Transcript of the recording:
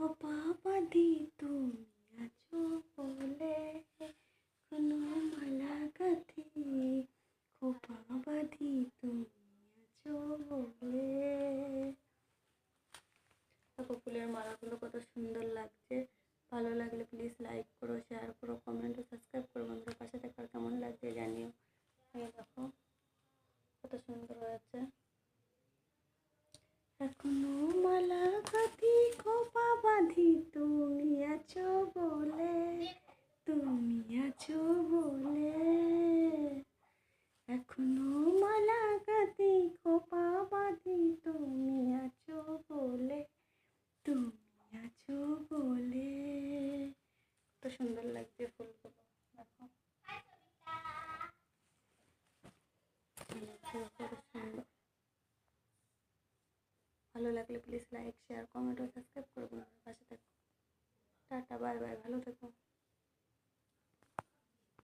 খোপা বাঁধি তুমি আছো বলে কোনো মালা গাঁথি খোপা বাঁধি তুমি আছো বলে ফুলের মালাগুলো কত সুন্দর লাগছে। ভালো লাগলে প্লিজ লাইক করো শেয়ার করো কমেন্ট ও সাবস্ক্রাইব করো বন্ধুরা। পাশে থাকার কেমন লাগছে জানিও। দেখো, কত সুন্দর হয়েছে। এখনও মালা গাঁথি খোপা বাঁধি তুমি আছো বলে তুমি আছো বলে। এখনও মালা গাঁথি খোপা বাঁধি তুমি আছো বলে তুমি আছো বলে। কত সুন্দর লাগছে ফুলগুলো দেখো, কত সুন্দর ভালো লাগলে প্লিজ লাইক শেয়ার কমেন্ট ও সাবস্ক্রাইব করবেন পাশে থাকো টাটা বাই বাই ভালো থেকো।